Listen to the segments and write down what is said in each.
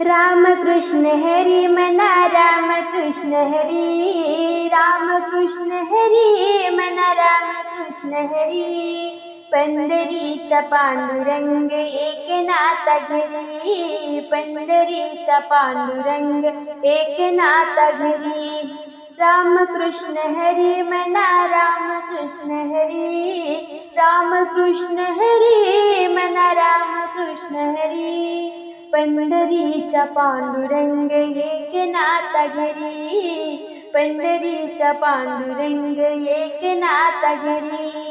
रामकृष्ण हरी मना रामकृष्ण हरी रामकृष्ण हरी मना रामकृष्ण हरी। पंढरीच्या पांडुरंग एकनाथ घरी पंढरीच्या पांडुरंग एकनाथ घरी। राम कृष्ण हरी मना रामकृष्ण हरी रामकृष्ण हरी मना, राम कृष्ण हरी। पंढरीच्या पांडुरंग एकनाथ घरी पंढरीच्या पांडुरंग एकनाथ घरी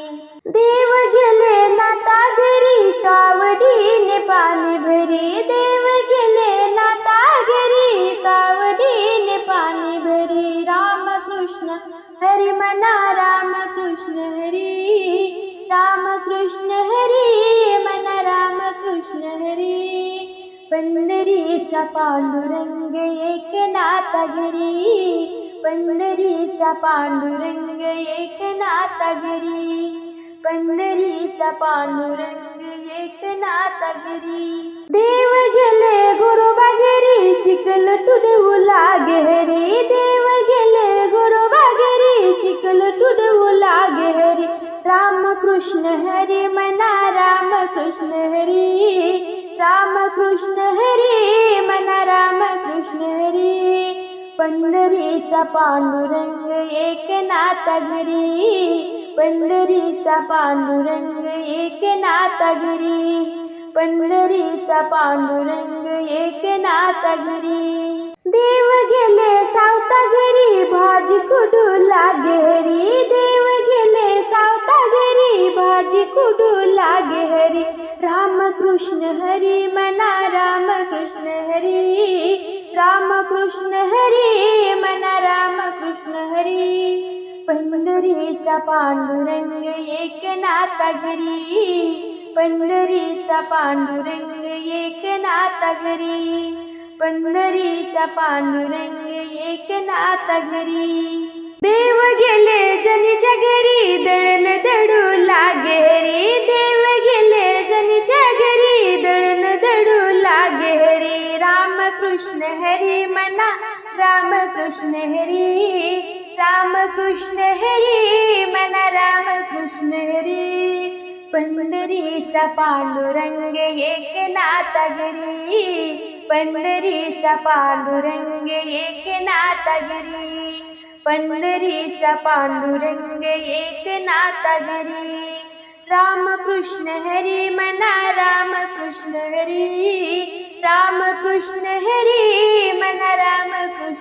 देव गेले नाता घरी कावडीने पाणी भरी देव गेले नाता घरी कावडीने पाणी भरी रामकृष्ण हरी मना राम रामकृष्ण हरी रामकृष्ण हरी मना रामकृष्ण हरी पंढरीच्या पांडुरंग एकनाथ घरी. पंढरीच्या पांडुरंग एकनाथ घरी. पंढरीच्या पांडुरंग एकनाथ घरी. देव गेले गुरुबा घरी चिखल टुडवू लागे हरी देव गेले गुरुबा घरी चिखल टुडवू लागे हरी रामकृष्ण हरी मना रामकृष्ण हरी. रामकृष्ण हरी मना रामकृष्ण हरी. पंढरीचा पांडुरंग एकनाथ घरी. पंढरीचा पांडुरंग एकनाथ घरी. पंढरीचा पांडुरंग एकनाथ घरी. देव गेले सावता घरी भाजी रामकृष्ण हरी, मना रामकृष्ण हरी। रामकृष्ण हरी, मना रामकृष्ण हरी। पंढरीचा पांडुरंग एकनाथ घरी पंढरीचा पांडुरंग एकनाथ घरी पंढरीचा पांडुरंग एकनाथ घरी रामकृष्ण हरी मना रामकृष्ण हरी रामकृष्ण हरी मना रामकृष्ण हरी पंढरीचा पांडुरंग एकनाथ घरी पंढरीचा पांडुरंग एकनाथ घरी पंढरीचा पांडुरंग एकनाथ घरी रामकृष्ण हरी मना रामकृष्ण हरी रामकृष्ण हरी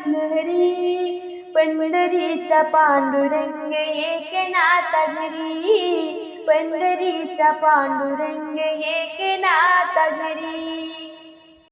लहरी पंढरीचा पांडुरंग एकनाथ घरी. पंढरीचा पांडुरंग एकनाथ घरी.